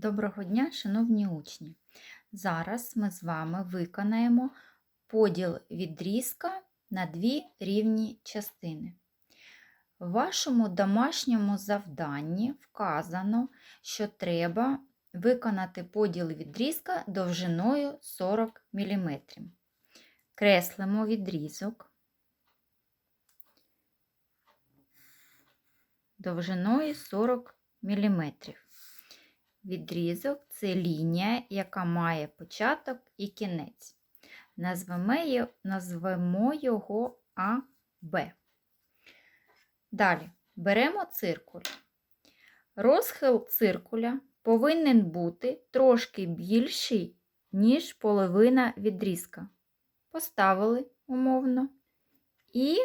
Доброго дня, шановні учні! Зараз ми з вами виконаємо поділ відрізка на дві рівні частини. В вашому домашньому завданні вказано, що треба виконати поділ відрізка довжиною 40 мм. Креслимо відрізок довжиною 40 мм. Відрізок це лінія, яка має початок і кінець. Назвемо, його АБ. Далі беремо циркуль. Розхил циркуля повинен бути трошки більший, ніж половина відрізка. Поставили умовно і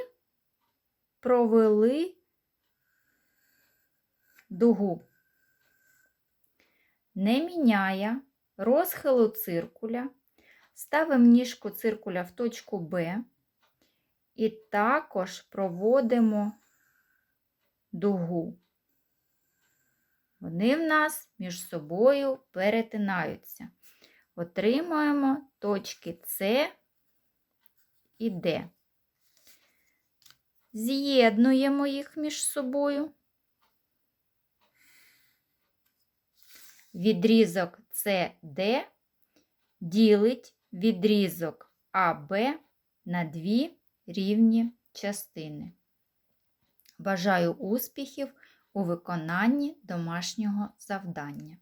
провели дугу не міняє розхилу циркуля, ставимо ніжку циркуля в точку Б і також проводимо дугу. Вони в нас між собою перетинаються. Отримуємо точки С і Д. З'єднуємо їх між собою. Відрізок CD ділить відрізок АБ на дві рівні частини. Бажаю успіхів у виконанні домашнього завдання.